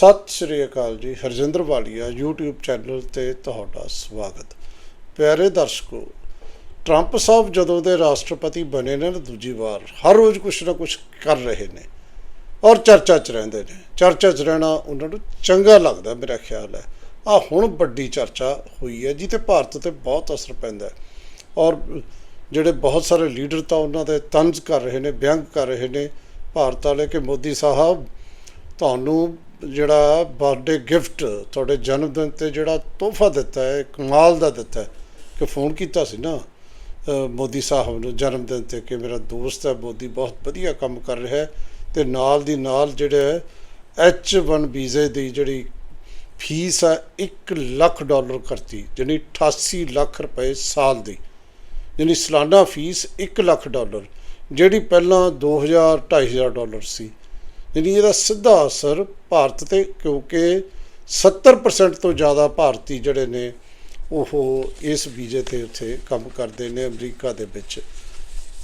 ਸਤਿ ਸ਼੍ਰੀ ਅਕਾਲ ਜੀ, ਹਰਜਿੰਦਰ ਵਾਲੀਆ, YouTube channel ਤੇ ਤੁਹਾਡਾ ਸਵਾਗਤ। ਪਿਆਰੇ ਦਰਸ਼ਕੋ ਟਰੰਪ ਸਾਹਿਬ ਜਦੋਂ ਦੇ ਰਾਸ਼ਟਰਪਤੀ ਬਣੇ ਨੇ ਨਾ ਦੂਜੀ ਵਾਰ, ਹਰ ਰੋਜ਼ ਕੁਛ ਨਾ ਕੁਛ ਕਰ ਰਹੇ ਨੇ ਔਰ ਚਰਚਾ 'ਚ ਰਹਿੰਦੇ ਨੇ। ਚਰਚਾ 'ਚ ਰਹਿਣਾ ਉਹਨਾਂ ਨੂੰ ਚੰਗਾ ਲੱਗਦਾ ਮੇਰਾ ਖਿਆਲ ਹੈ। ਆ ਹੁਣ ਵੱਡੀ ਚਰਚਾ ਹੋਈ ਹੈ ਜਿੱਤੇ ਭਾਰਤ ਤੇ ਬਹੁਤ ਅਸਰ ਪੈਂਦਾ ਹੈ। ਔਰ ਜਿਹੜੇ ਬਹੁਤ ਸਾਰੇ ਲੀਡਰ ਤਾਂ ਉਹਨਾਂ ਦੇ ਤੰਜ਼ ਕਰ ਰਹੇ ਨੇ, ਵਿਅੰਗ ਕਰ ਰਹੇ ਨੇ। ਭਾਰਤ ਵਾਲੇ ਕਿ ਮੋਦੀ ਸਾਹਿਬ, ਤੁਹਾਨੂੰ ਜਿਹੜਾ ਬਰਥਡੇ ਗਿਫਟ ਤੁਹਾਡੇ ਜਨਮ ਦਿਨ ਤੇ ਜਿਹੜਾ ਤੋਹਫਾ ਦਿੱਤਾ ਹੈ ਕਮਾਲ ਦਾ ਦਿੱਤਾ ਕਿ ਫੋਨ ਕੀਤਾ ਸੀ ਨਾ ਮੋਦੀ ਸਾਹਿਬ ਨੂੰ ਜਨਮ ਦਿਨ ਤੇ ਕਿ ਮੇਰਾ ਦੋਸਤ ਹੈ, ਮੋਦੀ ਬਹੁਤ ਵਧੀਆ ਕੰਮ ਕਰ ਰਿਹਾ ਹੈ ਤੇ ਨਾਲ ਦੀ ਨਾਲ ਜਿਹੜੇ H1 ਵੀਜ਼ੇ ਦੀ ਜਿਹੜੀ ਫੀਸ ਆ 1 ਲੱਖ ਡਾਲਰ ਕਰਤੀ ਜਾਣੀ 88 ਲੱਖ ਰੁਪਏ ਸਾਲ ਦੀ ਯਾਨੀ ਸਾਲਾਨਾ ਫੀਸ 1 ਲੱਖ ਡਾਲਰ, ਜਿਹੜੀ ਪਹਿਲਾਂ 2000 2500 ਡਾਲਰ ਸੀ। ਯਾਨੀ ਇਹਦਾ ਸਿੱਧਾ ਅਸਰ ਭਾਰਤ ਤੇ, ਕਿਉਂਕਿ 70% ਤੋਂ ਜ਼ਿਆਦਾ ਭਾਰਤੀ ਜਿਹੜੇ ਨੇ, ਉਹ ਇਸ ਵੀਜ਼ੇ ਤੇ ਉੱਥੇ ਕੰਮ ਕਰਦੇ ਨੇ ਅਮਰੀਕਾ ਦੇ ਵਿੱਚ।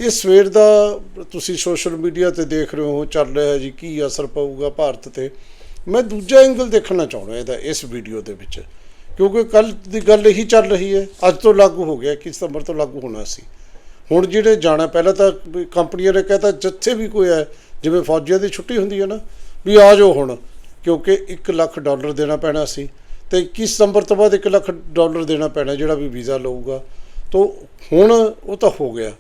ਇਹ ਸਵੇਰ ਦਾ ਤੁਸੀਂ ਸੋਸ਼ਲ ਮੀਡੀਆ ਤੇ ਦੇਖ ਰਹੇ ਹੋ, ਚੱਲ ਰਿਹਾ ਜੀ, ਕੀ ਅਸਰ ਪਊਗਾ ਭਾਰਤ ਤੇ। ਮੈਂ ਦੂਜਾ ਐਂਗਲ ਦੇਖਣਾ ਚਾਹੁੰਦਾ ਇਹਦਾ, ਇਸ ਵੀਡੀਓ ਦੇ ਵਿੱਚ। ਕਿਉਂਕਿ ਕੱਲ ਦੀ ਗੱਲ ਇਹੀ ਚੱਲ ਰਹੀ ਹੈ, ਅੱਜ ਤੋਂ ਲਾਗੂ ਹੋ ਗਿਆ ਕਿ ਸਤੰਬਰ ਤੋਂ ਲਾਗੂ ਹੋਣਾ ਸੀ। ਹੁਣ ਜਿਹੜੇ ਜਾਣਾ, ਪਹਿਲਾਂ ਤਾਂ ਕੰਪਨੀਆਂ ਨੇ ਕਹਿਤਾ ਜਿੱਥੇ ਵੀ ਕੋਈ ਹੈ ਜਿਵੇਂ ਫੌਜੀਆਂ ਦੀ ਛੁੱਟੀ ਹੁੰਦੀ ਹੈ ਨਾ, ਵੀ ਆ ਜਾਓ ਹੁਣ, ਕਿਉਂਕਿ 1 ਲੱਖ ਡਾਲਰ ਦੇਣਾ ਪੈਣਾ ਸੀ ਤੇ 21 ਸਤੰਬਰ ਤੋਂ ਬਾਅਦ 1 ਲੱਖ ਡਾਲਰ ਦੇਣਾ ਪੈਣਾ ਜਿਹੜਾ ਵੀ ਵੀਜ਼ਾ ਲਊਗਾ। ਤੋਂ ਹੁਣ ਉਹ ਤਾਂ ਹੋ ਗਿਆ।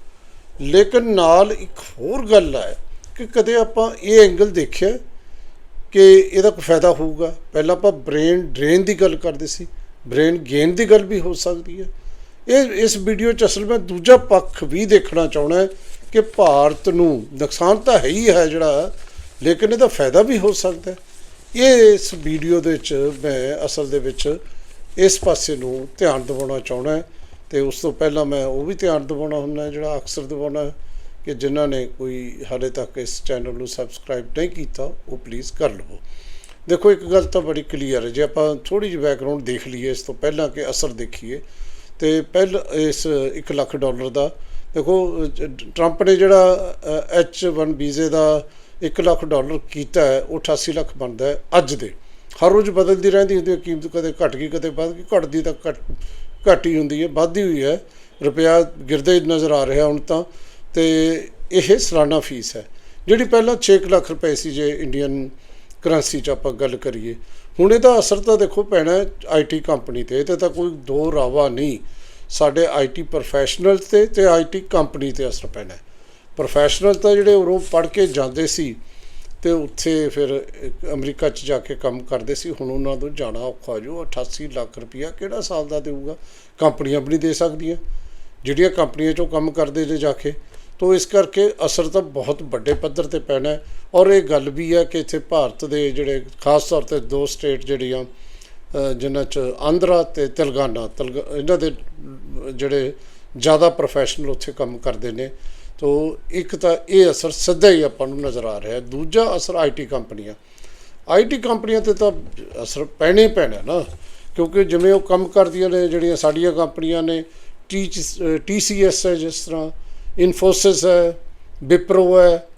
ਲੇਕਿਨ ਨਾਲ ਇੱਕ ਹੋਰ ਗੱਲ ਹੈ ਕਿ ਕਦੇ ਆਪਾਂ ਇਹ ਐਂਗਲ ਦੇਖਿਆ ਕਿ ਇਹਦਾ ਕੋਈ ਫਾਇਦਾ ਹੋਊਗਾ? ਪਹਿਲਾਂ ਆਪਾਂ ਬ੍ਰੇਨ ਡਰੇਨ ਦੀ ਗੱਲ ਕਰਦੇ ਸੀ। ਬ੍ਰੇਨ ਗੇਨ ਦੀ ਗੱਲ ਵੀ ਹੋ ਸਕਦੀ ਹੈ। ਇਹ, ਇਸ ਵੀਡੀਓ ਚ ਅਸਲ ਵਿੱਚ ਦੂਜਾ ਪੱਖ ਵੀ ਦੇਖਣਾ ਚਾਹਣਾ ਹੈ। ਕਿ ਭਾਰਤ ਨੂੰ ਨੁਕਸਾਨ ਤਾਂ ਹੈ ਹੀ ਹੈ ਜਿਹੜਾ, ਲੇਕਿਨ ਇਹਦਾ ਫਾਇਦਾ ਵੀ ਹੋ ਸਕਦਾ ਇਹ ਇਸ ਵੀਡੀਓ ਦੇ ਵਿੱਚ ਮੈਂ ਅਸਲ ਦੇ ਵਿੱਚ ਇਸ ਪਾਸੇ ਨੂੰ ਧਿਆਨ ਦਿਵਾਉਣਾ ਚਾਹੁੰਦਾ ਹੈ ਤੇ ਉਸ ਤੋਂ ਪਹਿਲਾਂ ਮੈਂ ਉਹ ਵੀ ਧਿਆਨ ਦਿਵਾਉਣਾ ਹੁੰਦਾ ਜਿਹੜਾ ਅਕਸਰ ਦਿਵਾਉਣਾ ਕਿ ਜਿਨ੍ਹਾਂ ਨੇ ਕੋਈ ਹਾਲੇ ਤੱਕ ਇਸ ਚੈਨਲ ਨੂੰ ਸਬਸਕ੍ਰਾਈਬ ਨਹੀਂ ਕੀਤਾ, ਉਹ ਪਲੀਜ਼ ਕਰ ਲਵੋ। ਦੇਖੋ, ਇੱਕ ਗੱਲ ਤਾਂ ਬੜੀ ਕਲੀਅਰ ਹੈ, ਜੇ ਆਪਾਂ ਥੋੜੀ ਜਿਹੀ ਬੈਕਗ੍ਰਾਉਂਡ ਦੇਖ ਲਈਏ ਇਸ ਤੋਂ ਪਹਿਲਾਂ ਕਿ ਅਸਰ ਦੇਖੀਏ, ਤੇ ਪਹਿਲ, ਇਸ 1 ਲੱਖ ਡਾਲਰ ਦਾ ਦੇਖੋ, ਟਰੰਪ ਨੇ ਜਿਹੜਾ H1 ਵੀਜ਼ੇ ਦਾ 1 ਲੱਖ ਡਾਲਰ ਕੀਤਾ ਹੈ, ਉਹ 88 ਲੱਖ ਬਣਦਾ ਹੈ ਅੱਜ ਦੇ। ਹਰ ਰੋਜ਼ ਬਦਲਦੀ ਰਹਿੰਦੀ ਹੁੰਦੀ ਹੈ, ਕੀਮਤ ਕਦੇ ਘਟ ਗਈ, ਕਦੇ ਵੱਧ ਗਈ, ਘਟਦੀ ਤਾਂ ਘਟ, ਘੱਟ ਹੀ ਹੁੰਦੀ ਹੈ, ਵੱਧਦੀ ਹੋਈ ਹੈ। ਰੁਪਿਆ ਗਿਰਦੇ ਨਜ਼ਰ ਆ ਰਿਹਾ ਹੁਣ ਤਾਂ, ਤੇ ਇਹ ਸਾਲਾਨਾ ਫੀਸ ਹੈ, ਜਿਹੜੀ ਪਹਿਲਾਂ 6 ਲੱਖ ਰੁਪਏ ਸੀ ਜੇ ਇੰਡੀਅਨ ਕਰੰਸੀ 'ਚ ਆਪਾਂ ਗੱਲ ਕਰੀਏ। ਹੁਣ ਇਹਦਾ ਅਸਰ ਤਾਂ ਦੇਖੋ ਪੈਣਾ ਆਈਟੀ ਕੰਪਨੀ ਤੇ ਤੇ ਤਾਂ ਕੋਈ ਦੋ ਰਾਵਾ ਨਹੀਂ। ਸਾਡੇ ਆਈਟੀ ਪ੍ਰੋਫੈਸ਼ਨਲ ਤੇ ਤੇ ਆਈਟੀ ਕੰਪਨੀ ਤੇ ਅਸਰ ਪੈਣਾ ਪ੍ਰੋਫੈਸ਼ਨਲ ਤਾਂ ਜਿਹੜੇ ਉਰੋਂ ਪੜ੍ਹ ਕੇ ਜਾਂਦੇ ਸੀ ਤੇ ਉੱਥੇ ਫਿਰ ਅਮਰੀਕਾ 'ਚ ਜਾ ਕੇ ਕੰਮ ਕਰਦੇ ਸੀ, ਹੁਣ ਉਹਨਾਂ ਨੂੰ ਜਾਣਾ ਔਖਾ ਹੋ ਜੋ 88 ਲੱਖ ਰੁਪਇਆ ਕਿਹੜਾ ਸਾਲ ਦਾ ਦੇਊਗਾ? ਕੰਪਨੀਆਂ ਵੀ ਨਹੀਂ ਦੇ ਸਕਦੀਆਂ। ਜਿਹੜੀਆਂ ਕੰਪਨੀਆਂ 'ਚੋਂ ਕੰਮ ਕਰਦੇ ਨੇ ਜਾ ਕੇ, ਤੋ ਇਸ ਕਰਕੇ ਅਸਰ ਤਾਂ ਬਹੁਤ ਵੱਡੇ ਪੱਧਰ ਤੇ ਪੈਣਾ ਔਰ ਇਹ ਗੱਲ ਵੀ ਹੈ ਕਿ ਇੱਥੇ ਭਾਰਤ ਦੇ ਜਿਹੜੇ ਖਾਸ ਤੌਰ ਤੇ ਦੋ ਸਟੇਟ ਜਿਹੜੀਆਂ ਜਿਨ੍ਹਾਂ 'ਚ ਆਂਧਰਾ ਤੇ ਤੇਲੰਗਾਨਾ, ਤੇਲਗ- ਇਹਨਾਂ ਦੇ ਜਿਹੜੇ ਜ਼ਿਆਦਾ ਪ੍ਰੋਫੈਸ਼ਨਲ ਉੱਥੇ ਕੰਮ ਕਰਦੇ ਨੇ, ਤੋ ਇੱਕ ਤਾਂ ਇਹ ਅਸਰ ਸਿੱਧਾ ਹੀ ਆਪਾਂ ਨੂੰ ਨਜ਼ਰ ਆ ਰਿਹਾ। ਦੂਜਾ ਅਸਰ ਆਈਟੀ ਕੰਪਨੀਆਂ। ਆਈਟੀ ਕੰਪਨੀਆਂ ਤੇ ਤਾਂ ਅਸਰ ਪੈਣਾ ਹੀ ਪੈਣਾ ਨਾ, ਕਿਉਂਕਿ ਜਿਵੇਂ ਉਹ ਕੰਮ ਕਰਦੀਆਂ ਨੇ, ਜਿਹੜੀਆਂ ਸਾਡੀਆਂ ਕੰਪਨੀਆਂ ਨੇ ਟੀ ਟੀਸੀਐਸ ਹੈ ਜਿਸ ਤਰ੍ਹਾਂ, ਇਨਫੋਸਿਸ ਹੈ, ਵਿਪਰੋ ਹੈ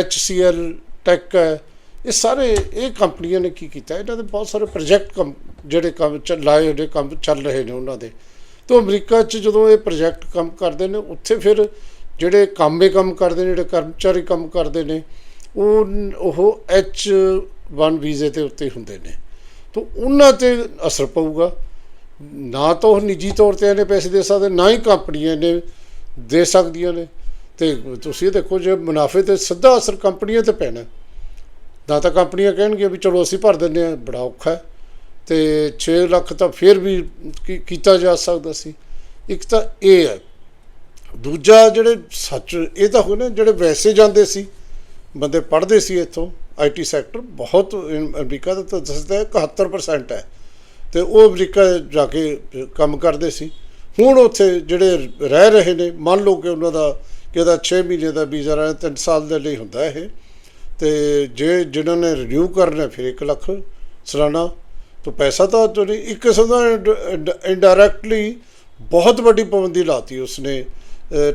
HCL ਟੈਕ ਹੈ ਇਹ ਸਾਰੇ, ਇਹ ਕੰਪਨੀਆਂ ਨੇ ਕੀ ਕੀਤਾ? ਇਹਨਾਂ ਦੇ ਬਹੁਤ ਸਾਰੇ ਪ੍ਰੋਜੈਕਟ ਕੰਮ, ਜਿਹੜੇ ਕੰਮ ਚੱਲ ਲਾਏ ਹੋਏ ਕੰਮ ਚੱਲ ਰਹੇ ਨੇ ਉਹਨਾਂ ਦੇ। ਤੋਂ ਅਮਰੀਕਾ 'ਚ ਜਦੋਂ ਇਹ ਪ੍ਰੋਜੈਕਟ ਕੰਮ ਕਰਦੇ ਨੇ, ਉੱਥੇ ਫਿਰ ਜਿਹੜੇ ਕੰਮੇ ਕੰਮ ਕਰਦੇ ਨੇ, ਜਿਹੜੇ ਕਰਮਚਾਰੀ ਕੰਮ ਕਰਦੇ ਨੇ, ਉਹ ਉਹ H1 ਵੀਜ਼ੇ ਤੇ ਉੱਤੇ ਹੁੰਦੇ ਨੇ। ਤੋਂ ਉਹਨਾਂ ਤੇ ਅਸਰ ਪਊਗਾ। ਨਾ ਤਾਂ ਉਹ ਨਿੱਜੀ ਤੌਰ ਤੇ ਇਹਨੇ ਪੈਸੇ ਦੇ ਸਕਦੇ, ਨਾ ਹੀ ਕੰਪਨੀਆਂ ਨੇ ਦੇ ਸਕਦੀਆਂ ਨੇ। ਤੇ ਤੁਸੀਂ ਇਹ ਦੇਖੋ, ਜੇ ਮੁਨਾਫੇ ਤੇ ਸਿੱਧਾ ਅਸਰ ਕੰਪਨੀਆਂ ਤੇ ਪੈਣਾ। ਨਾ ਤਾਂ ਕੰਪਨੀਆਂ ਕਹਿਣਗੀਆਂ ਵੀ ਚਲੋ ਅਸੀਂ ਭਰ ਦਿੰਦੇ ਹਾਂ, ਬੜਾ ਔਖਾ ਹੈ। ਤੇ 6 ਲੱਖ ਤਾਂ ਫਿਰ ਵੀ ਕੀ- ਕੀਤਾ ਜਾ ਸਕਦਾ ਸੀ। ਇੱਕ ਤਾਂ ਇਹ ਹੈ, ਦੂਜਾ ਜਿਹੜੇ ਸੱਚ, ਇਹ ਤਾਂ ਹੋਣਾ ਜਿਹੜੇ ਵੈਸੇ ਜਾਂਦੇ ਸੀ, ਬੰਦੇ ਪੜ੍ਹਦੇ ਸੀ ਇੱਥੋਂ ਆਈਟੀ ਸੈਕਟਰ ਬਹੁਤ ਅਮ- ਅਮਰੀਕਾ ਦਾ ਤਾਂ ਦੱਸਦਾ ਹੈ 71% ਹੈ। ਤੇ ਉਹ ਅਮਰੀਕਾ ਜਾ ਕੇ ਕੰਮ ਕਰਦੇ ਸੀ। ਹੁਣ ਉੱਥੇ ਜਿਹੜੇ ਰਹਿ ਰਹੇ ਨੇ, ਮੰਨ ਲਓ ਕਿ ਉਹਨਾਂ ਦਾ, ਕਿ ਉਹਦਾ 6 ਮਹੀਨੇ ਦਾ ਵੀਜ਼ਾ ਰਹਿ 3 ਸਾਲ ਦੇ ਲਈ ਹੁੰਦਾ ਇਹ। ਤੇ ਜੇ ਜਿਨ੍ਹਾਂ ਨੇ ਰਿਨਿਊ ਕਰਨਾ ਫਿਰ 1 ਲੱਖ ਸਾਲਾਨਾ, ਤੋਂ ਪੈਸਾ ਤਾਂ ਤੁਹਾਡੀ ਇੱਕ ਕਿਸਮ ਦਾ ਇਨਡਾਇਰੈਕਟਲੀ ਬਹੁਤ ਵੱਡੀ ਪਾਬੰਦੀ ਲਾਤੀ ਉਸਨੇ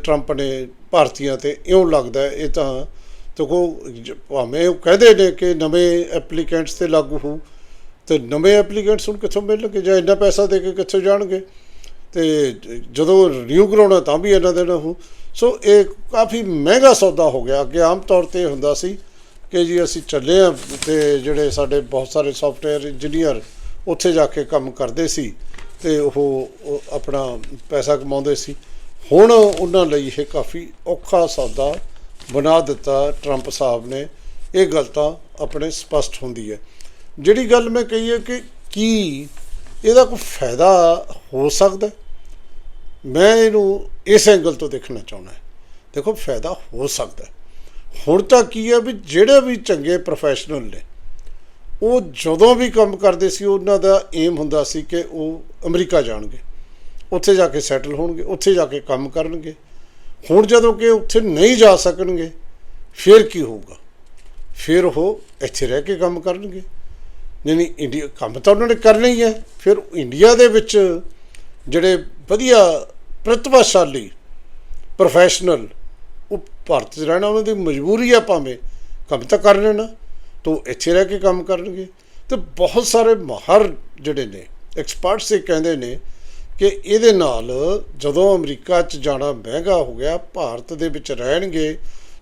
ਟਰੰਪ ਨੇ ਭਾਰਤੀਆਂ ਤੇ, ਇਉਂ ਲੱਗਦਾ ਇਹ ਤਾਂ ਤੇ ਕੋ ਭਾਵੇਂ ਉਹ ਕਹਦੇ ਨੇ ਕਿ ਨਵੇਂ ਐਪਲੀਕੈਂਟਸ ਤੇ ਲਾਗੂ ਹੋ ਤੇ ਨਵੇਂ ਐਪਲੀਕੈਂਟਸ ਹੁਣ ਕਿੱਥੋਂ ਮਿਲਣਗੇ, ਜਾਂ ਇੰਨਾ ਪੈਸਾ ਦੇ ਕੇ ਕਿੱਥੋਂ ਜਾਣਗੇ? ਤੇ ਜਦੋਂ ਰਿਨਿਊ ਕਰਾਉਣਾ ਤਾਂ ਵੀ ਇਹਨਾਂ ਦੇ ਦੇਣਾ ਹੋ ਸੋ ਇਹ ਕਾਫੀ ਮਹਿੰਗਾ ਸੌਦਾ ਹੋ ਗਿਆ, ਅੱਗੇ ਆਮ ਤੌਰ ਤੇ ਹੁੰਦਾ ਸੀ ਕਿ ਜੀ ਅਸੀਂ ਚੱਲੇ ਆ ਤੇ ਜਿਹੜੇ ਸਾਡੇ ਬਹੁਤ ਸਾਰੇ ਸੌਫਟਵੇਅਰ ਇੰਜੀਨੀਅਰ ਉੱਥੇ ਜਾ ਕੇ ਕੰਮ ਕਰਦੇ ਸੀ ਤੇ ਉਹ ਆਪਣਾ ਪੈਸਾ ਕਮਾਉਂਦੇ ਸੀ। ਹੁਣ ਉਹਨਾਂ ਲਈ ਇਹ ਕਾਫੀ ਔਖਾ ਸੌਦਾ ਬਣਾ ਦਿੱਤਾ ਟਰੰਪ ਸਾਹਿਬ ਨੇ। ਇਹ ਗੱਲ ਤਾਂ ਆਪਣੇ ਸਪਸ਼ਟ ਹੁੰਦੀ ਹੈ। ਜਿਹੜੀ ਗੱਲ ਮੈਂ ਕਹੀ ਹੈ ਕਿ ਕੀ ਇਹਦਾ ਕੋਈ ਫਾਇਦਾ ਹੋ ਸਕਦਾ ਮੈਂ ਇਹਨੂੰ ਇਸ ਐਂਗਲ ਤੋਂ ਦੇਖਣਾ ਚਾਹੁੰਦਾ ਦੇਖੋ, ਫਾਇਦਾ ਹੋ ਸਕਦਾ ਹੁਣ ਤਾਂ ਕੀ ਹੈ ਵੀ ਜਿਹੜੇ ਵੀ ਚੰਗੇ ਪ੍ਰੋਫੈਸ਼ਨਲ ਨੇ, ਉਹ ਜਦੋਂ ਵੀ ਕੰਮ ਕਰਦੇ ਸੀ, ਉਹਨਾਂ ਦਾ ਏਮ ਹੁੰਦਾ ਸੀ ਕਿ ਉਹ ਅਮਰੀਕਾ ਜਾਣਗੇ। ਉੱਥੇ ਜਾ ਕੇ ਸੈਟਲ ਹੋਣਗੇ, ਉੱਥੇ ਜਾ ਕੇ ਕੰਮ ਕਰਨਗੇ। ਹੁਣ ਜਦੋਂ ਕਿ ਉੱਥੇ ਨਹੀਂ ਜਾ ਸਕਣਗੇ, ਫਿਰ ਕੀ ਹੋਊਗਾ? ਫਿਰ ਉਹ ਇੱਥੇ ਰਹਿ ਕੇ ਕੰਮ ਕਰਨਗੇ। ਨਹੀਂ ਨਹੀਂ ਇੰਡੀਆ, ਕੰਮ ਤਾਂ ਉਹਨਾਂ ਨੇ ਕਰਨਾ ਹੀ ਹੈ। ਫਿਰ ਇੰਡੀਆ ਦੇ ਵਿੱਚ ਜਿਹੜੇ ਵਧੀਆ ਪ੍ਰਤਿਭਾਸ਼ਾਲੀ ਪ੍ਰੋਫੈਸ਼ਨਲ ਭਾਰਤ 'ਚ ਰਹਿਣਾ ਉਹਨਾਂ ਦੀ ਮਜਬੂਰੀ ਆ ਭਾਵੇਂ ਕੰਮ ਤਾਂ ਕਰ ਲੈਣਾ, ਤੋ ਇੱਥੇ ਰਹਿ ਕੇ ਕੰਮ ਕਰਨਗੇ। ਤੇ ਬਹੁਤ ਸਾਰੇ ਮਾਹਰ ਜਿਹੜੇ ਨੇ ਐਕਸਪਰਟਸ ਇਹ ਕਹਿੰਦੇ ਨੇ ਕਿ ਇਹਦੇ ਨਾਲ ਜਦੋਂ ਅਮਰੀਕਾ 'ਚ ਜਾਣਾ ਮਹਿੰਗਾ ਹੋ ਗਿਆ, ਭਾਰਤ ਦੇ ਵਿੱਚ ਰਹਿਣਗੇ,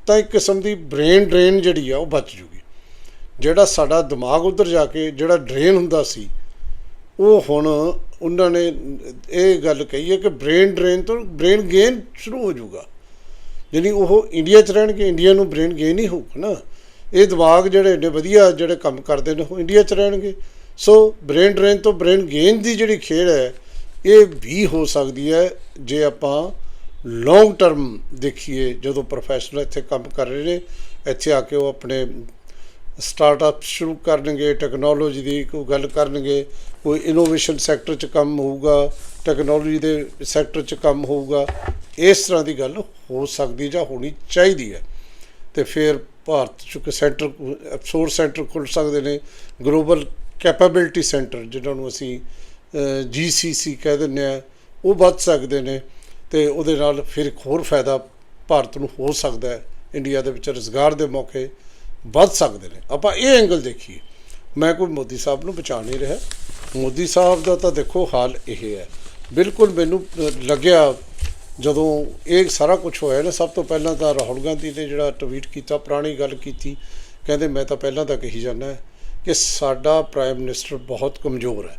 ਤਾਂ ਇੱਕ ਕਿਸਮ ਦੀ ਬ੍ਰੇਨ ਡਰੇਨ ਜਿਹੜੀ ਆ ਉਹ ਬਚ ਜੂਗੀ। ਜਿਹੜਾ ਸਾਡਾ ਦਿਮਾਗ ਉਧਰ ਜਾ ਕੇ ਜਿਹੜਾ ਡਰੇਨ ਹੁੰਦਾ ਸੀ, ਉਹ ਹੁਣ ਉਹਨਾਂ ਨੇ ਇਹ ਗੱਲ ਕਹੀ ਹੈ ਕਿ ਬ੍ਰੇਨ ਡਰੇਨ ਤੋਂ ਬ੍ਰੇਨ ਗੇਨ ਸ਼ੁਰੂ ਹੋ ਜਾਊਗਾ ਯਾਨੀ ਉਹ ਇੰਡੀਆ 'ਚ ਰਹਿਣਗੇ, ਇੰਡੀਆ ਨੂੰ ਬ੍ਰੇਨ ਗੇਨ ਹੀ ਹੋਊਗਾ ਨਾ। ਇਹ ਦਿਮਾਗ ਜਿਹੜੇ ਏਡੇ ਵਧੀਆ ਜਿਹੜੇ ਕੰਮ ਕਰਦੇ ਨੇ, ਉਹ ਇੰਡੀਆ 'ਚ ਰਹਿਣਗੇ। ਸੋ ਬ੍ਰੇਨ ਡਰੇਨ ਤੋਂ ਬ੍ਰੇਨ ਗੇਨ ਦੀ ਜਿਹੜੀ ਖੇਡ ਹੈ, ਇਹ ਵੀ ਹੋ ਸਕਦੀ ਹੈ ਜੇ ਆਪਾਂ ਲੌਂਗ ਟਰਮ ਦੇਖੀਏ, ਜਦੋਂ ਪ੍ਰੋਫੈਸ਼ਨਲ ਇੱਥੇ ਕੰਮ ਕਰ ਰਹੇ ਨੇ, ਇੱਥੇ ਆ ਕੇ ਉਹ ਆਪਣੇ ਸਟਾਰਟਅਪ ਸ਼ੁਰੂ ਕਰਨਗੇ ਟੈਕਨੋਲੋਜੀ ਦੀ ਕੋਈ ਗੱਲ ਕਰਨਗੇ, ਕੋਈ ਇਨੋਵੇਸ਼ਨ ਸੈਕਟਰ 'ਚ ਕੰਮ ਹੋਊਗਾ ਟੈਕਨੋਲੋਜੀ ਦੇ ਸੈਕਟਰ 'ਚ ਕੰਮ ਹੋਊਗਾ, ਇਸ ਤਰ੍ਹਾਂ ਦੀ ਗੱਲ ਹੋ ਸਕਦੀ ਜਾਂ ਹੋਣੀ ਚਾਹੀਦੀ ਹੈ। ਤੇ ਫਿਰ ਭਾਰਤ 'ਚ ਇੱਕ ਸੈਂਟਰ ਸੋਰਸ ਸੈਂਟਰ ਖੁੱਲ ਸਕਦੇ ਨੇ ਗਲੋਬਲ ਕੈਪੇਬਿਲਿਟੀ ਸੈਂਟਰ ਜਿਹਨਾਂ ਨੂੰ ਅਸੀਂ ਜੀਸੀਸੀ ਕਹਿ ਦਿੰਦੇ ਆ ਉਹ ਵੱਧ ਸਕਦੇ ਨੇ ਤੇ ਉਹਦੇ ਨਾਲ ਫਿਰ ਇੱਕ ਹੋਰ ਫਾਇਦਾ ਭਾਰਤ ਨੂੰ ਹੋ ਸਕਦਾ ਹੈ। ਇੰਡੀਆ ਦੇ ਵਿੱਚ ਰੋਜ਼ਗਾਰ ਦੇ ਮੌਕੇ ਵੱਧ ਸਕਦੇ ਨੇ। ਆਪਾਂ ਇਹ ਐਂਗਲ ਦੇਖੀਏ। ਮੈਂ ਕੋਈ ਮੋਦੀ ਸਾਹਿਬ ਨੂੰ ਬਚਾ ਨਹੀਂ ਰਿਹਾ। ਮੋਦੀ ਸਾਹਿਬ ਦਾ ਤਾਂ ਦੇਖੋ ਹਾਲ ਇਹ ਹੈ। ਬਿਲਕੁਲ ਮੈਨੂੰ ਲੱਗਿਆ ਜਦੋਂ ਇਹ ਸਾਰਾ ਕੁਝ ਹੋਇਆ ਨਾ, ਸਭ ਤੋਂ ਪਹਿਲਾਂ ਤਾਂ ਰਾਹੁਲ ਗਾਂਧੀ ਨੇ ਜਿਹੜਾ ਟਵੀਟ ਕੀਤਾ, ਪੁਰਾਣੀ ਗੱਲ ਕੀਤੀ, ਕਹਿੰਦੇ ਮੈਂ ਤਾਂ ਪਹਿਲਾਂ ਤਾਂ ਕਹੀ ਜਾਂਦਾ ਕਿ ਸਾਡਾ ਪ੍ਰਾਈਮ ਮਿਨਿਸਟਰ ਬਹੁਤ ਕਮਜ਼ੋਰ ਹੈ।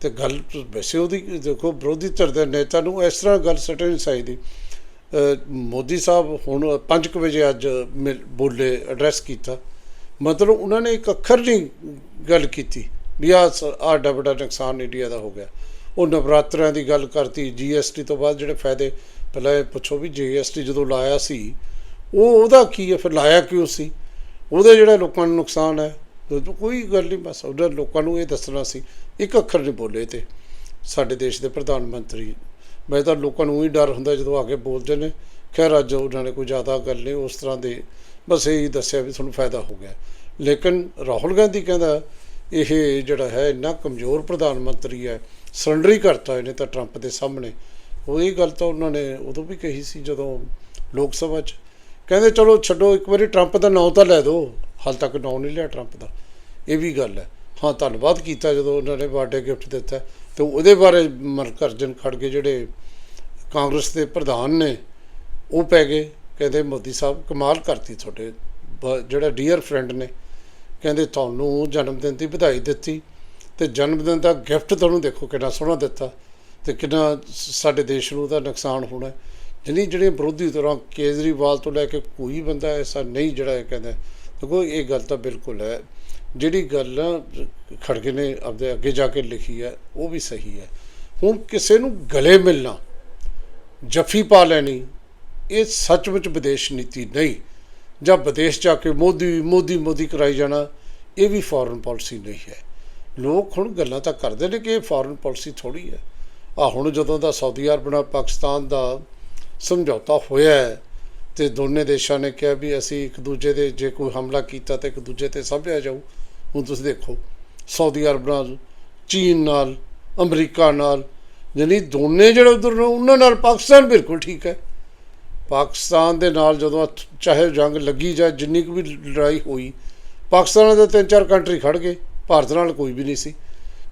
ਤੇ ਗੱਲ ਵੈਸੇ ਉਹਦੀ ਦੇਖੋ, ਵਿਰੋਧੀ ਧਿਰ ਦੇ ਨੇਤਾ ਨੂੰ ਇਸ ਤਰ੍ਹਾਂ ਗੱਲ ਸੱਟਣੀ ਨਹੀਂ ਚਾਹੀਦੀ। ਮੋਦੀ ਸਾਹਿਬ ਹੁਣ 5 ਵਜੇ ਅੱਜ ਮਿਲ- ਬੋਲੇ ਐਡਰੈਸ ਕੀਤਾ। ਮਤਲਬ ਉਹਨਾਂ ਨੇ ਇੱਕ ਅੱਖਰ ਨਹੀਂ ਗੱਲ ਕੀਤੀ, ਵੀ ਆ ਆ ਵੱਡਾ ਨੁਕਸਾਨ ਇੰਡੀਆ ਦਾ ਹੋ ਗਿਆ। ਉਹ ਨਵਰਾਤਰਿਆਂ ਦੀ ਗੱਲ ਕਰਤੀ ਜੀਐਸਟੀ ਤੋਂ ਬਾਅਦ ਜਿਹੜੇ ਫਾਇਦੇ ਪਹਿਲਾਂ ਇਹ ਪੁੱਛੋ ਵੀ ਜੀਐਸਟੀ ਜਦੋਂ ਲਾਇਆ ਸੀ, ਉਹ ਉਹਦਾ ਕੀ ਹੈ, ਫਿਰ ਲਾਇਆ ਕਿਉਂ ਸੀ? ਉਹਦੇ ਜਿਹੜਾ ਲੋਕਾਂ ਨੂੰ ਨੁਕਸਾਨ ਹੈ ਕੋਈ ਗੱਲ ਨਹੀਂ, ਬਸ ਉਹਨਾਂ ਲੋਕਾਂ ਨੂੰ ਇਹ ਦੱਸਣਾ ਸੀ, ਇੱਕ ਅੱਖਰ ਨਹੀਂ ਬੋਲੇ ਤੇ। ਸਾਡੇ ਦੇਸ਼ ਦੇ ਪ੍ਰਧਾਨ ਮੰਤਰੀ, ਮੈਂ ਤਾਂ ਲੋਕਾਂ ਨੂੰ ਹੀ ਡਰ ਹੁੰਦਾ ਜਦੋਂ ਆ ਕੇ ਬੋਲਦੇ ਨੇ, ਖੈਰ ਅੱਜ ਉਹਨਾਂ ਨੇ ਕੋਈ ਜ਼ਿਆਦਾ ਗੱਲ ਨਹੀਂ, ਉਸ ਤਰ੍ਹਾਂ ਦੇ, ਬਸ ਇਹੀ ਦੱਸਿਆ ਵੀ ਤੁਹਾਨੂੰ ਫਾਇਦਾ ਹੋ ਗਿਆ। ਲੇਕਿਨ ਰਾਹੁਲ ਗਾਂਧੀ ਕਹਿੰਦਾ, ਇਹ ਜਿਹੜਾ ਹੈ, ਇੰਨਾ ਕਮਜ਼ੋਰ ਪ੍ਰਧਾਨ ਮੰਤਰੀ ਹੈ ਸਰੈਂਡਰ ਹੀ ਕਰਤਾ ਇਹਨੇ ਤਾਂ ਟਰੰਪ ਦੇ ਸਾਹਮਣੇ। ਉਹ ਇਹ ਗੱਲ ਤਾਂ ਉਹਨਾਂ ਨੇ ਉਦੋਂ ਵੀ ਕਹੀ ਸੀ ਜਦੋਂ ਲੋਕ ਸਭਾ 'ਚ। ਕਹਿੰਦੇ ਚਲੋ ਛੱਡੋ, ਇੱਕ ਵਾਰੀ ਟਰੰਪ ਦਾ ਨਾਂ ਤਾਂ ਲੈ ਦਿਓ। ਹਾਲ ਤੱਕ ਨਾਂ ਨਹੀਂ ਲਿਆ ਟਰੰਪ ਦਾ। ਇਹ ਵੀ ਗੱਲ ਹੈ। ਹਾਂ, ਧੰਨਵਾਦ ਕੀਤਾ ਜਦੋਂ ਉਹਨਾਂ ਨੇ ਬਰਥਡੇ ਗਿਫਟ ਦਿੱਤਾ। ਤੇ ਉਹਦੇ ਬਾਰੇ ਮਰਕਰਜਨ ਖੜ ਕੇ ਜਿਹੜੇ ਕਾਂਗਰਸ ਦੇ ਪ੍ਰਧਾਨ ਨੇ, ਉਹ ਪੈ ਗਏ। ਕਹਿੰਦੇ ਮੋਦੀ ਸਾਹਿਬ ਕਮਾਲ ਕਰਤੀ ਤੁਹਾਡੇ। ਬ- ਜਿਹੜਾ ਡੀਅਰ ਫਰੈਂਡ ਨੇ, ਕਹਿੰਦੇ ਤੁਹਾਨੂੰ ਜਨਮ ਦਿਨ ਦੀ ਵਧਾਈ ਦਿੱਤੀ। ਤੇ ਜਨਮ ਦਿਨ ਦਾ ਗਿਫਟ ਤੁਹਾਨੂੰ ਦੇਖੋ ਕਿੰਨਾ ਸੋਹਣਾ ਦਿੱਤਾ ਤੇ ਕਿੰਨਾ ਸ- ਸਾਡੇ ਦੇਸ਼ ਨੂੰ ਉਹਦਾ ਨੁਕਸਾਨ ਹੋਣਾ ਹੈ। ਜਾਣੀ ਜਿਹੜੇ ਵਿਰੋਧੀ ਤਰ੍ਹਾਂ ਕੇਜਰੀਵਾਲ ਤੋਂ ਲੈ ਕੇ ਕੋਈ ਬੰਦਾ ਐਸਾ ਨਹੀਂ ਜਿਹੜਾ ਇਹ ਕਹਿੰਦਾ ਦੇਖੋ, ਇਹ ਗੱਲ ਤਾਂ ਬਿਲਕੁਲ ਹੈ। ਜਿਹੜੀ ਗੱਲ ਖੜਗੇ ਨੇ ਆਪਦੇ ਅੱਗੇ ਜਾ ਕੇ ਲਿਖੀ ਹੈ, ਉਹ ਵੀ ਸਹੀ ਹੈ। ਹੁਣ ਕਿਸੇ ਨੂੰ ਗਲੇ ਮਿਲਣਾ, ਜੱਫੀ ਪਾ ਲੈਣੀ, ਇਹ ਸੱਚਮੁੱਚ ਵਿਦੇਸ਼ ਨੀਤੀ ਨਹੀਂ। ਜਾਂ ਵਿਦੇਸ਼ ਜਾ ਕੇ ਮੋਦੀ ਮੋਦੀ ਮੋਦੀ ਕਰਾਈ ਜਾਣਾ, ਇਹ ਵੀ ਫੋਰਨ ਪਾਲਿਸੀ ਨਹੀਂ ਹੈ। ਲੋਕ ਹੁਣ ਗੱਲਾਂ ਤਾਂ ਕਰਦੇ ਨੇ ਕਿ ਇਹ ਫੋਰਨ ਪਾਲਿਸੀ ਥੋੜੀ ਹੈ। ਆ ਹੁਣ ਜਦੋਂ ਦਾ ਸਾਊਦੀ ਅਰਬ ਨਾਲ ਪਾਕਿਸਤਾਨ ਦਾ ਸਮਝੌਤਾ ਹੋਇਆ ਹੈ ਤੇ ਦੋਨੇ ਦੇਸ਼ਾਂ ਨੇ ਕਿਹਾ ਵੀ ਅਸੀਂ ਇੱਕ ਦੂਜੇ ਦੇ ਜੇ ਕੋਈ ਹਮਲਾ ਕੀਤਾ ਤਾਂ ਇੱਕ ਦੂਜੇ ਤੇ ਸਾਂਭਿਆ ਜਾਊ। ਹੁਣ ਤੁਸੀਂ ਦੇਖੋ, ਸਾਊਦੀ ਅਰਬ ਨਾਲ, ਚੀਨ ਨਾਲ, ਅਮਰੀਕਾ ਨਾਲ, ਯਾਨੀ ਦੋਨੇ ਜਿਹੜੇ ਉਧਰ ਨੇ, ਉਹਨਾਂ ਨਾਲ ਪਾਕਿਸਤਾਨ ਬਿਲਕੁਲ ਠੀਕ ਹੈ। ਪਾਕਿਸਤਾਨ ਦੇ ਨਾਲ ਜਦੋਂ ਹੱਥ- ਚਾਹੇ ਜੰਗ ਲੱਗੀ ਜਾਂ ਜਿੰਨੀ ਕੁ ਵੀ ਲੜਾਈ ਹੋਈ, ਪਾਕਿਸਤਾਨ ਦੇ ਤਿੰਨ ਚਾਰ ਕੰਟਰੀ ਖੜ ਗਏ। ਭਾਰਤ ਨਾਲ ਕੋਈ ਵੀ ਨਹੀਂ ਸੀ।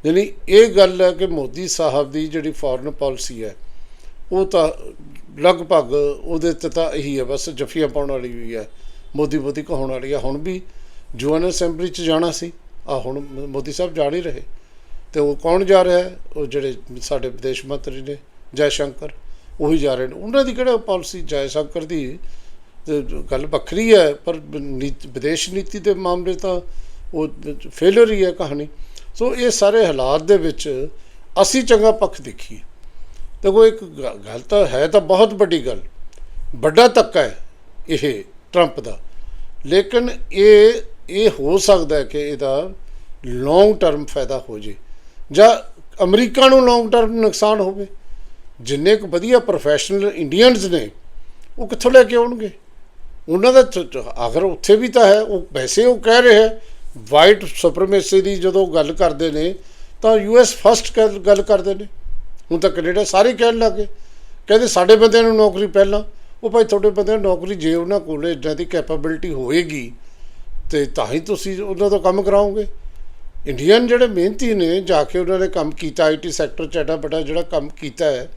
ਯਾਨੀ ਇਹ ਗੱਲ ਹੈ ਕਿ ਮੋਦੀ ਸਾਹਿਬ ਦੀ ਜਿਹੜੀ ਫੋਰਨ ਪਾਲਿਸੀ ਹੈ, ਉਹ ਤਾਂ ਲਗਭਗ ਉਹਦੇ ਤੇ ਤਾਂ ਇਹੀ ਹੈ, ਬਸ ਜੱਫੀਆਂ ਪਾਉਣ ਵਾਲੀ ਵੀ ਹੈ, ਮੋਦੀ ਮੋਦੀ ਕਹਾਉਣ ਵਾਲੀ ਹੈ। ਹੁਣ ਵੀ ਯੂਐਨ ਅਸੈਂਬਲੀ ਚ ਜਾਣਾ ਸੀ, ਆ ਹੁਣ ਮੋਦੀ ਸਾਹਿਬ ਜਾ ਨਹੀਂ ਰਹੇ। ਤੇ ਉਹ ਕੌਣ ਜਾ ਰਿਹਾ ਹੈ? ਉਹ ਜਿਹੜੇ ਸਾਡੇ ਵਿਦੇਸ਼ ਮੰਤਰੀ ਨੇ ਜੈ ਸ਼ੰਕਰ ਉਹੀ ਜਾ ਰਹੇ ਨੇ। ਉਹਨਾਂ ਦੀ ਕਿਹੜਾ ਪਾਲਿਸੀ ਜੈ ਸ਼ੰਕਰ ਦੀ ਗੱਲ ਵੱਖਰੀ ਹੈ, ਪਰ ਨੀਤ- ਵਿਦੇਸ਼ ਨੀਤੀ ਦੇ ਮਾਮਲੇ ਤਾਂ ਉਹ ਫੇਲਰ ਹੀ ਹੈ ਕਹਾਣੀ। ਸੋ ਇਹ ਸਾਰੇ ਹਾਲਾਤ ਦੇ ਵਿੱਚ ਅਸੀਂ ਚੰਗਾ ਪੱਖ ਦੇਖੀਏ। ਦੇਖੋ, ਇੱਕ ਗ- ਗੱਲ ਤਾਂ ਹੈ ਤਾਂ ਬਹੁਤ ਵੱਡੀ ਗੱਲ। ਵੱਡਾ ਧੱਕਾ ਹੈ ਇਹ ਟਰੰਪ ਦਾ। ਲੇਕਿਨ ਇਹ ਇਹ ਹੋ ਸਕਦਾ ਹੈ ਕਿ ਇਹਦਾ ਲੌਂਗ ਟਰਮ ਫਾਇਦਾ ਹੋ ਜੇ। ਜਾਂ ਅਮਰੀਕਾ ਨੂੰ ਲੌਂਗ ਟਰਮ ਨੁਕਸਾਨ ਹੋਵੇ। ਜਿੰਨੇ ਕੁ ਵਧੀਆ ਪ੍ਰੋਫੈਸ਼ਨਲ ਇੰਡੀਅਨਸ ਨੇ, ਉਹ ਕਿੱਥੋਂ ਲੈ ਕੇ ਆਉਣਗੇ? ਉਹਨਾਂ ਦਾ ਆਖਰ ਉੱਥੇ ਵੀ ਤਾਂ ਹੈ, ਉਹ ਵੈਸੇ ਉਹ ਕਹਿ ਰਿਹਾ ਵਾਈਟ ਸੁਪਰਮੇਸੀ ਦੀ ਜਦੋਂ ਗੱਲ ਕਰਦੇ ਨੇ, ਤਾਂ ਯੂਐਸ ਫਸਟ ਗੱਲ ਕਰਦੇ ਨੇ। ਹੁਣ ਤਾਂ ਕੈਨੇਡਾ ਸਾਰੇ ਕਹਿਣ ਲੱਗੇ ਕਹਿੰਦੇ ਸਾਡੇ ਬੰਦਿਆਂ ਨੂੰ ਨੌਕਰੀ ਪਹਿਲਾਂ। ਉਹ ਭਾਈ ਤੁਹਾਡੇ ਬੰਦਿਆਂ ਨੂੰ ਨੌਕਰੀ ਜੇ ਉਹਨਾਂ ਕੋਲ ਇਦਾਂ ਦੀ ਕੈਪੇਬਿਲਿਟੀ ਹੋਏਗੀ, ਤੇ ਤਾਂ ਹੀ ਤੁਸੀਂ ਉਹਨਾਂ ਤੋਂ ਕੰਮ ਕਰਾਓਗੇ। ਇੰਡੀਅਨ ਜਿਹੜੇ ਮਿਹਨਤੀ ਨੇ, ਜਾ ਕੇ ਉਹਨਾਂ ਨੇ ਕੰਮ ਕੀਤਾ ਆਈਟੀ ਸੈਕਟਰ ਚ ਐਡਾ ਵੱਡਾ ਜਿਹੜਾ ਕੰਮ ਕੀਤਾ ਹੈ,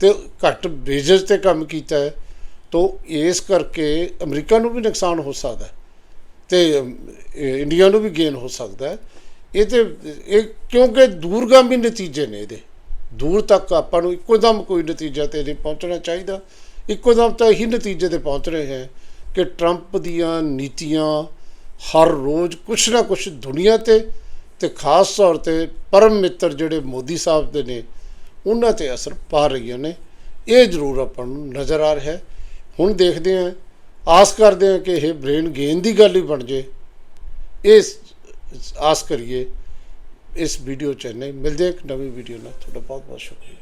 ਤੇ ਘੱਟ ਵੇਜਸ ਤੇ ਕੰਮ ਕੀਤਾ ਹੈ, ਤੋ ਇਸ ਕਰਕੇ ਅਮਰੀਕਾ ਨੂੰ ਵੀ ਨੁਕਸਾਨ ਹੋ ਸਕਦਾ ਹੈ। ਤੇ ਇੰਡੀਆ ਨੂੰ ਵੀ ਗੇਨ ਹੋ ਸਕਦਾ ਹੈ। ਇਹ ਤੇ, ਇਹ ਕਿਉਂਕਿ ਦੂਰਗਾਮੀ ਨਤੀਜੇ ਨੇ ਇਹਦੇ। ਦੂਰ ਤੱਕ ਆਪਾਂ ਨੂੰ ਇੱਕੋ ਦਮ ਕੋਈ ਨਤੀਜਾ ਤੇ ਨਹੀਂ ਪਹੁੰਚਣਾ ਚਾਹੀਦਾ। ਇੱਕੋ ਦਮ ਤਾਂ ਇਹੀ ਨਤੀਜੇ ਤੇ ਪਹੁੰਚ ਰਹੇ ਹੈ ਕਿ ਟਰੰਪ ਦੀਆਂ ਨੀਤੀਆਂ ਹਰ ਰੋਜ਼ ਕੁਛ ਨਾ ਕੁਛ ਦੁਨੀਆ ਤੇ ਤੇ ਖਾਸ ਤੌਰ ਤੇ ਪਰਮ ਮਿੱਤਰ ਜਿਹੜੇ ਮੋਦੀ ਸਾਹਿਬ ਦੇ ਨੇ, ਉਹਨਾਂ ਤੇ ਅਸਰ ਪਾ ਰਹੀਆਂ ਨੇ। ਇਹ ਜ਼ਰੂਰ ਆਪਾਂ ਨੂੰ ਨਜ਼ਰ ਆ ਰਿਹਾ ਹੈ। ਹੁਣ ਦੇਖਦੇ ਹਾਂ ਆਸ ਕਰਦੇ ਹਾਂ ਕਿ ਇਹ ਬ੍ਰੇਨ ਗੇਨ ਦੀ ਗੱਲ ਹੀ ਬਣ ਜੇ। ਇਸ ਆਸ ਕਰੀਏ। ਇਸ ਵੀਡੀਓ ਚ ਨਹੀਂ ਮਿਲਦੇ ਹਾਂ ਇੱਕ ਨਵੀਂ ਵੀਡੀਓ ਨਾਲ। ਤੁਹਾਡਾ ਬਹੁਤ ਬਹੁਤ ਸ਼ੁਕਰੀਆ।